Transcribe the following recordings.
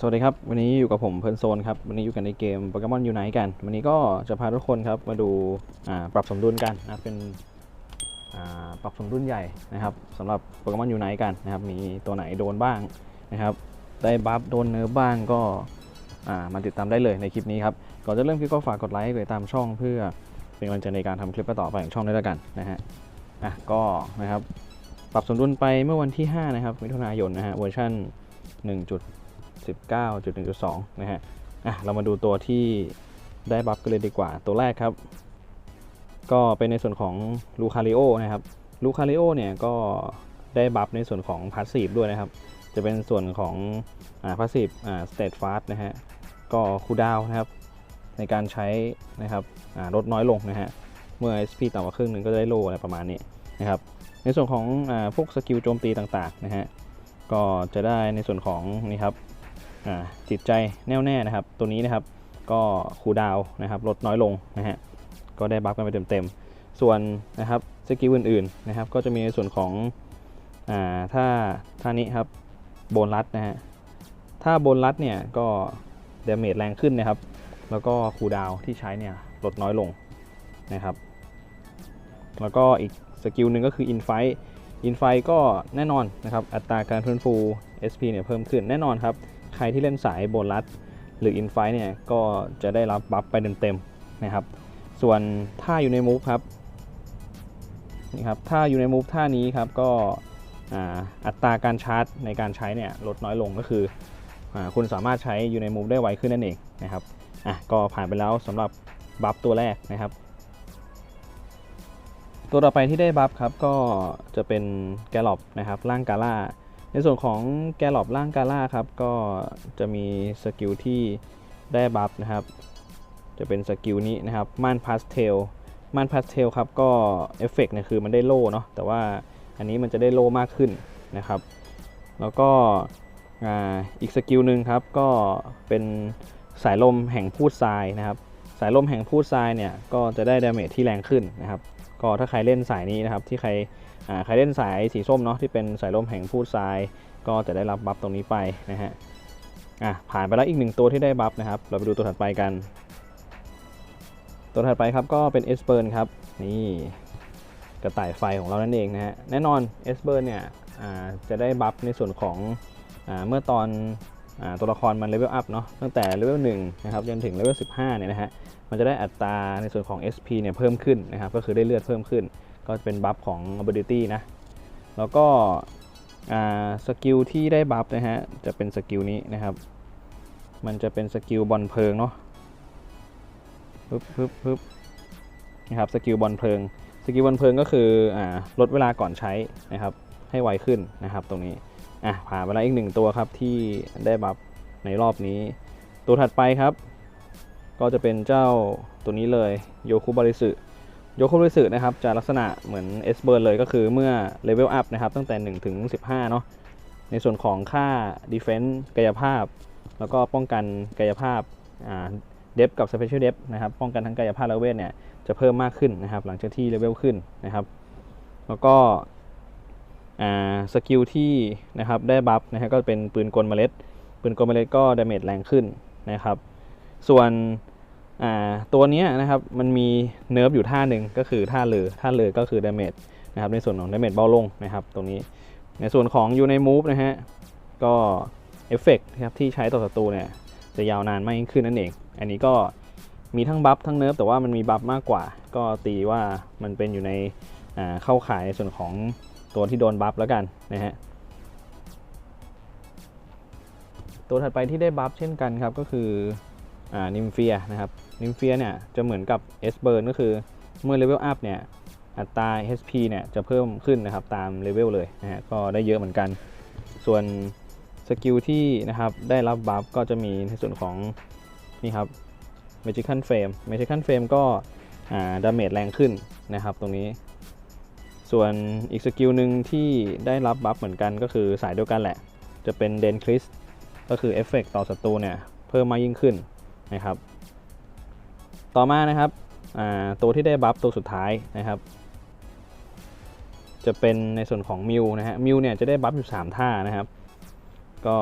สวัสดีครับ วันนี้อยู่กับผมเพิร์นโซนครับ วันนี้อยู่กันในเกมโปเกมอนยูไนต์กัน วันนี้ก็จะพาทุกคนครับมาดูปรับสมดุลกันนะเป็นปรับสมดุลใหญ่นะครับสำหรับโปเกมอนยูไนต์กันนะครับมีตัวไหนโดนบ้างนะครับได้บัฟโดนเนิร์ฟบ้างก็มาติดตามได้เลยในคลิปนี้ครับก่อนจะเริ่มคลิปก็ฝากกดไลค์กดติดตามช่องเพื่อเป็นกำลังใจในการทำคลิปต่อไปของช่องด้วยแล้วกันนะฮะอะก็นะครับปรับสมดุลไปเมื่อวันที่ 5 นะครับมิถุนายนนะฮะเวอร์ชัน 1. 19.1.2 นะฮะอะเรามาดูตัวที่ได้บัฟกันเลยดีกว่า ตัวแรกครับ ก็เป็นในส่วนของลูคาริโอนะครับลูคาริโอเนี่ยก็ได้บัฟในส่วนของพาสซีฟด้วยนะครับ จะเป็นส่วนของอ่าพาสซีฟอ่าสเตตฟาสนะฮะก็คูดาวนะครับ ในการใช้นะครับอ่าลดน้อยลงนะฮะเมื่อ SP ต่ำกว่าครึ่งหนึ่งก็จะได้โลอะไรประมาณนี้นะครับ ในส่วนของอ่าพวกสกิลโจมตีต่างๆนะฮะก็จะได้ในส่วนของนี่ครับ จิตใจแน่วแน่นะครับ ตัวนี้นะครับก็คูดาวนะครับลดน้อยลงนะฮะก็ได้บัฟกันไปเต็มๆ ส่วนนะครับสกิลอื่นๆนะครับ ก็จะมีในส่วนของอ่าถ้าท่านี้ครับโบนรัดนะฮะถ้าโบนรัดเนี่ยก็เดเมจแรงขึ้นนะครับ แล้วก็คูดาวที่ใช้เนี่ยลดน้อยลงนะครับ แล้วก็อีกสกิลหนึ่งก็คืออินไฟอินไฟก็แน่นอนนะครับ อัตราการฟื้นฟู SP เนี่ยเพิ่มขึ้นแน่นอนครับ รที่เล่นสายโบนัสหรืออินไฟเนี่ยก็จะได้รับบัฟไปเต็มๆนะครับ ส่วนถ้าอยู่ในมูฟครับนี่ครับถ้าอยู่ในมูฟท่านี้ครับก็อัตราการชาร์จในการใช้เนี่ยลดน้อยลงก็คืออคุณสามารถใช้อยู่ในมูฟได้ไวขึ้นนั่นเองนะครับอะก็ผ่านไปแล้วสำหรับบัฟตัวแรกนะครับ ตัวต่อไปที่ได้บัฟครับก็จะเป็นแกลลอบนะครับร่างกาล่า ในส่วนของแกลลอบร่างกาล่าครับ ก็จะมีสกิลที่ได้บัฟนะครับ จะเป็นสกิลนี้นะครับม่านพาสเทลม่านพาสเทลครับ ก็เอฟเฟกต์เนี่ยคือมันได้โล่เนาะแต่ว่าอันนี้มันจะได้โล่มากขึ้นนะครับ แล้วก็อีกสกิลหนึ่งครับ ก็เป็นสายลมแห่งพูดทรายนะครับ สายลมแห่งพูดทรายเนี่ยก็จะได้ดาเมจที่แรงขึ้นนะครับ ก็ถ้าใครเล่นสายนี้นะครับที่ใครอ่าใครเล่นสายสีส้มเนาะที่เป็นสายลมแห่งพูดทราย ก็จะได้รับบัฟตรงนี้ไปนะฮะอะผ่านไปแล้วอีกหนึ่งตัวที่ได้บัฟนะครับ เราไปดูตัวถัดไปกัน ตัวถัดไปครับก็เป็นเอสเบิร์นครับนี่กระต่ายไฟของเรานั่นเองนะฮะแน่นอนเอสเบิร์นเนี่ยอ่าจะได้บัฟในส่วนของอ่าเมื่อตอน ตัวละครมันเลเวลอัพเนาะตั้งแต่เลเวล1นะครับจนถึงเลเวล15เนี่ยนะฮะมันจะได้อัตราในส่วนของ SP เนี่ยเพิ่มขึ้นนะครับก็คือได้เลือดเพิ่มขึ้น ก็เป็นบัฟของ ability นะแล้วก็สกิลที่ได้บัฟนะฮะจะเป็นสกิลนี้นะครับ มันจะเป็นสกิลบอลเพลิงเนาะปึ๊บปึ๊บปึ๊บนะครับสกิลบอลเพลิง สกิลบอลเพลิงก็คืออลดเวลาก่อนใช้นะครับให้ไวขึ้นนะครับตรงนี้ อะผ่านไปแล้วอีกหนึ่งตัวครับที่ได้บัฟในรอบนี้ ตัวถัดไปครับ ก็จะเป็นเจ้าตัวนี้เลยโยคุบริสึโยโคริสึนะครับจะลักษณะเหมือนเอสเบิร์เลยก็คือเมื่อเลเวลอัพนะครับตั้งแต่ 1 ถึง 15 เนาะในส่วนของค่า Defense กายภาพ แล้วก็ป้องกันกายภาพเดฟกับ Special Def นะครับป้องกันทั้งกายภาพและเวทเนี่ยจะเพิ่มมากขึ้นนะครับหลังจากที่เลเวลขึ้นนะครับ แล้วก็ สกิลที่นะครับได้บัฟนะฮะก็เป็นปืนกลเมล็ด ปืนกลเมล็ดก็ดาเมจแรงขึ้นนะครับ ส่วนตัวนี้นะครับมันมีเนิร์ฟอยู่ท่าหนึ่งก็คือท่าเลอท่าเลอก็คือดาเมจนะครับในส่วนของดาเมจเบาลงนะครับตรงนี้ในส่วนของอยู่ในมูฟนะฮะก็เอฟเฟกต์นะครับที่ใช้ต่อศัตรูเนี่ยจะยาวนานมากยิ่งขึ้นนั่นเอง อันนี้ก็มีทั้งบัฟทั้งเนิร์ฟแต่ว่ามันมีบัฟมากกว่า ก็ตีว่ามันเป็นอยู่ในเข้าขายในส่วนของ ตัวที่โดนบัฟแล้วกันนะฮะตัวถัดไปที่ได้บัฟเช่นกันครับก็คืออ่านิมเฟียนะครับนิมเฟียเนี่ยจะเหมือนกับเอสเบิร์นก็คือเมื่อเลเวลอัพเนี่ยอัตรา HP เนี่ยจะเพิ่มขึ้นนะครับตามเลเวลเลยนะฮะก็ได้เยอะเหมือนกัน ส่วนสกิลที่นะครับได้รับบัฟก็จะมีในส่วนของนี่ครับ Magical Frame Magical Frame ก็ดาเมจแรงขึ้นนะครับตรงนี้ ส่วนอีกสกิลหนึ่งที่ได้รับบัฟเหมือนกันก็คือสายเดียวกันแหละ จะเป็นเดนคริสก็คือเอฟเฟกต่อศัตรูเนี่ยเพิ่มมากยิ่งขึ้นนะครับ ต่อมานะครับตัวที่ได้บัฟตัวสุดท้ายนะครับ จะเป็นในส่วนของมิวนะฮะมิวเนี่ยจะได้บัฟอยู่ 3 ท่านะครับ ก็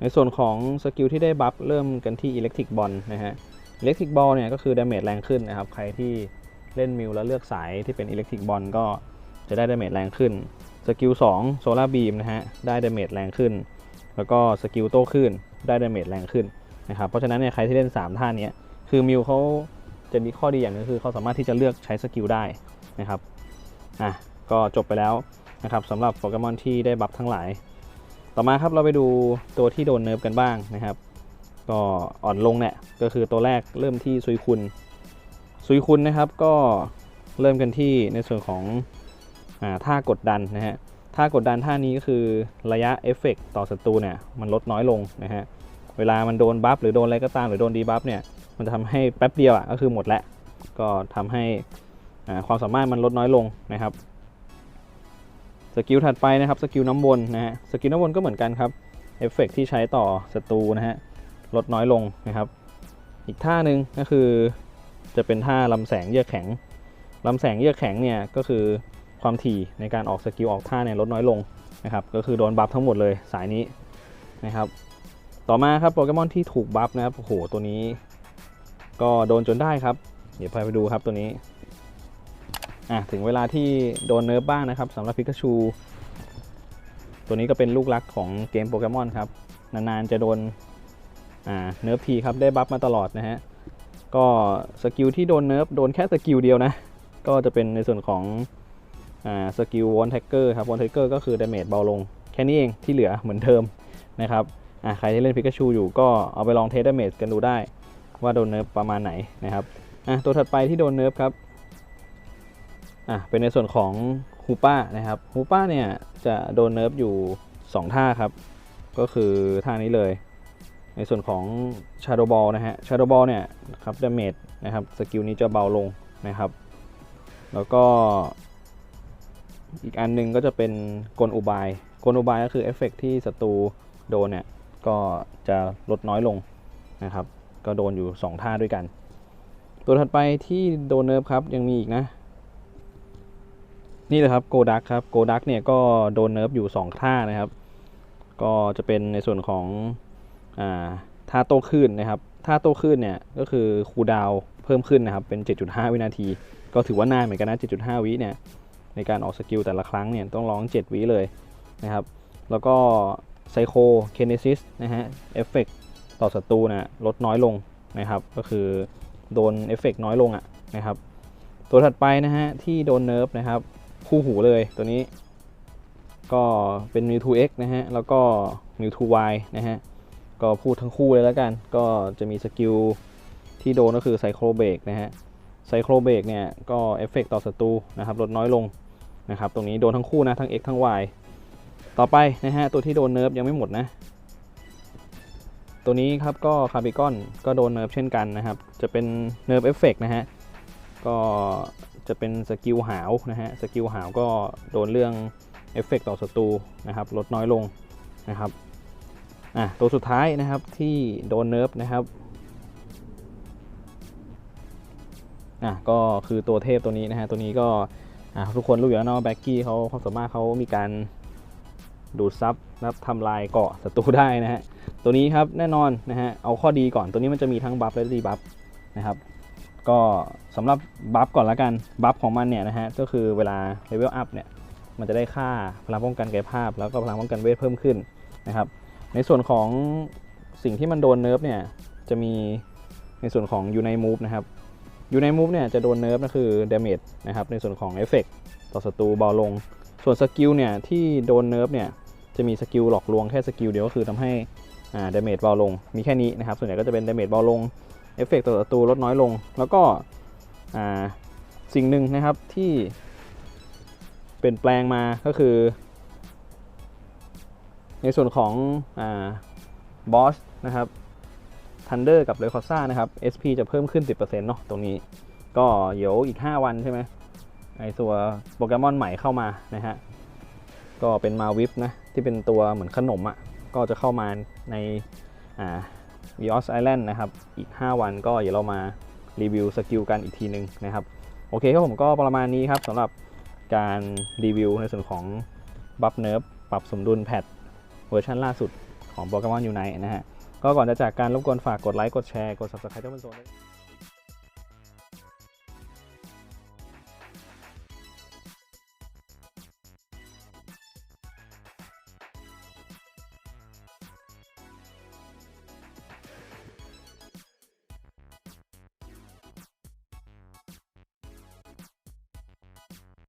ในส่วนของสกิลที่ได้บัฟเริ่มกันที่ Electric Ball นะฮะ Electric Ball เนี่ยก็คือดาเมจแรงขึ้นนะครับ ใครที่เล่นมิวแล้วเลือกสายที่เป็น Electric Ball ก็ จะได้ดาเมจแรงขึ้นสกิล2 Solar Beam นะฮะได้ดาเมจแรงขึ้น แล้วก็สกิลโต้ขึ้นได้ดาเมจแรงขึ้นนะครับเพราะฉะนั้นเนี่ยใครที่เล่น 3 ท่านี้คือมิวเขาจะมีข้อดีอย่างหนึงคือเขาสามารถที่จะเลือกใช้สกิลได้นะครับอะก็จบไปแล้วนะครับสำหรับโปเกมอนที่ได้บัฟทั้งหลาย ต่อมาครับเราไปดูตัวที่โดนเนิร์ฟกันบ้างนะครับก็อ่อนลงเนี่ยก็คือตัวแรกเริ่มที่ซุยคุณซุยคุณนะครับก็เริ่มกันที่ในส่วนของ ท่ากดดันนะฮะท่ากดดันท่านี้ก็คือระยะเอฟเฟกต่อศัตรูเนี่ยมันลดน้อยลงนะฮะเวลามันโดนบัฟหรือโดนอะไรก็ตามหรือโดนดีบัฟเนี่ยมันจะทำให้แป๊บเดียวอะก็คือหมดแล้วก็ทำให้ความสามารถมันลดน้อยลงนะครับสกิลถัดไปนะครับสกิลน้ำวนนะฮะสกิลน้ำวนก็เหมือนกันครับเอฟเฟกที่ใช้ต่อศัตรูนะฮะลดน้อยลงนะครับอีกท่าหนึ่งก็คือจะเป็นท่าลำแสงเยือกแข็งลำแสงเยือกแข็งเนี่ยก็คือ ความถี่ในการออกสกิลออกท่าเนี่ยลดน้อยลงนะครับก็คือโดนบัฟทั้งหมดเลยสายนี้นะครับต่อมาครับโปเกมอนที่ถูกบัฟนะครับโอ้โหตัวนี้ ก็โดนจนได้ครับ เดี๋ยวพาไปดูครับตัวนี้อะถึงเวลาที่โดนเนิร์ฟบ้างนะครับสำหรับพิกาชู ตัวนี้ก็เป็นลูกรักของเกมโปเกมอนครับนานๆจะโดนอ่าเนิร์ฟทีครับได้บัฟมาตลอดนะฮะก็สกิลที่โดนเนิร์ฟโดนแค่สกิลเดียวนะก็จะเป็นในส่วนของ สกิลวอนแท็กเกอร์ครับวอนแท็กเกอร์ก็คือดาเมจเบาลง แค่นี้เองที่เหลือเหมือนเดิมนะครับใครที่เล่นพิกาชูอยู่ก็เอาไปลองเทสดาเมจกันดูได้ ว่าโดนเนิร์ฟประมาณไหนนะครับตัวถัดไปที่โดนเนิร์ฟครับเป็นในส่วนของฮูป้านะครับฮูป้าเนี่ยจะโดนเนิร์ฟอยู่ 2 ท่าครับ ก็คือท่านี้เลย ในส่วนของ Shadow Ball นะฮะ Shadow Ball เนี่ยครับดาเมจนะครับสกิลนี้จะเบาลงนะครับ แล้วก็ อีกอันหนึงก็จะเป็นกลอุบาย กลอุบายก็คือเอฟเฟกต์ที่ศัตรูโดนเนี่ยก็จะลดน้อยลงนะครับ ก็โดนอยู่ 2 ท่าด้วยกัน ตัวถัดไปที่โดนเนิร์ฟครับยังมีอีกนะ นี่เลยครับโกดักครับโกดักเนี่ยก็โดนเนิร์ฟอยู่ 2 ท่านะครับ ก็จะเป็นในส่วนของอ่าท่าโต้คลื่นนะครับท่าโต้คลื่นเนี่ยก็คือคูดาวเพิ่มขึ้นนะครับเป็น 7.5 วินาที ก็ถือว่านานเหมือนกันนะ 7.5 วิเนี่ย ในการออกสกิลแต่ละครั้งเนี่ยต้องร้อง 7 วิเลยนะครับ แล้วก็ไซโคเคเนซิสนะฮะเอฟเฟกต่อศัตรูนะลดน้อยลงนะครับ ก็คือโดนเอฟเฟกน้อยลงอะนะครับ ตัวถัดไปนะฮะที่โดนเนิร์ฟนะครับ คู่หูเลยตัวนี้ ก็เป็น Mewtwo X นะฮะแล้วก็ Mewtwo Y นะฮะก็พูดทั้งคู่เลยแล้วกัน ก็จะมีสกิลที่โดนก็คือไซโครเบรกนะฮะไซโครเบรกเนี่ยก็เอฟเฟกต่อศัตรูนะครับลดน้อยลง นะครับตรงนี้โดนทั้งคู่นะทั้ง X ทั้ง Y ต่อไปนะฮะตัวที่โดนเนิร์ฟยังไม่หมดนะ ตัวนี้ครับก็คาร์บิกอนก็โดนเนิร์ฟเช่นกันนะครับ จะเป็นเนิร์ฟเอฟเฟกนะฮะก็จะเป็นสกิลหาวนะฮะสกิลหาวก็โดนเรื่องเอฟเฟกต่อศัตรูนะครับลดน้อยลงนะครับอะตัวสุดท้ายนะครับที่โดนเนิร์ฟนะครับอะก็คือตัวเทพตัวนี้นะฮะตัวนี้ก็ อะทุกคนรู้อยู่แล้วเนาะแบ็กกี้เขาความสามารถเขามีการดูดซับนะครับทำลายเกาะศัตรูได้นะฮะ ตัวนี้ครับแน่นอนนะฮะ เอาข้อดีก่อน ตัวนี้มันจะมีทั้งบัฟและดีบัฟนะครับ ก็สำหรับบัฟก่อนละกัน บัฟของมันเนี่ยนะฮะ ก็คือเวลาเลเวลอัพเนี่ย มันจะได้ค่าพลังป้องกันกายภาพ แล้วก็พลังป้องกันเวทเพิ่มขึ้นนะครับ ในส่วนของสิ่งที่มันโดนเนิร์ฟเนี่ย จะมีในส่วนของยูไนมูฟนะครับ อยูไนมูฟเนี่ยจะโดนเนิร์ฟก็คือดาเมจนะครับในส่วนของเอฟเฟกต่อศัตรูเบาลง ส่วนสกิลเนี่ยที่โดนเนิร์ฟเนี่ยจะมีสกิลหลอกลวงแค่สกิลเดียวก็คือทำให้อ่าดาเมจเบาลง มีแค่นี้นะครับ ส่วนใหญ่ก็จะเป็นดาเมจเบาลงเอฟเฟกต์ต่อศัตรูลดน้อยลง แล้วก็อ่าสิ่งหนึ่งนะครับที่เปลี่ยนแปลงมาก็คือ ในส่วนของอบอสนะครับ ทันเดอร์กับเรคอซ่านะครับ SP จะเพิ่มขึ้น 10%เนาะตรงนี้ ก็เดี๋ยวอีก 5 วันใช่ไหมไอตัวโปเกมอนใหม่เข้ามานะฮะ ก็เป็นมาวิปนะ ที่เป็นตัวเหมือนขนมอะ่ะ ก็จะเข้ามาในอ่าวิออสไอแลนด์นะครับ อีก 5 วันก็เดี๋ยวเรามารีวิวสกิลกันอีกทีหนึ่งนะครับ โอเคครับผมก็ประมาณนี้ครับสำหรับการรีวิวในส่วนของบัฟเนิร์ฟปรับสมดุลแพทเวอร์ชันล่าสุดขของโปเกมอนยูไนนะฮะ ก็ก่อนจะจากการรบกวนฝากกดไลค์กดแชร์กด subscribe เจ้าเป็นโซนด้วย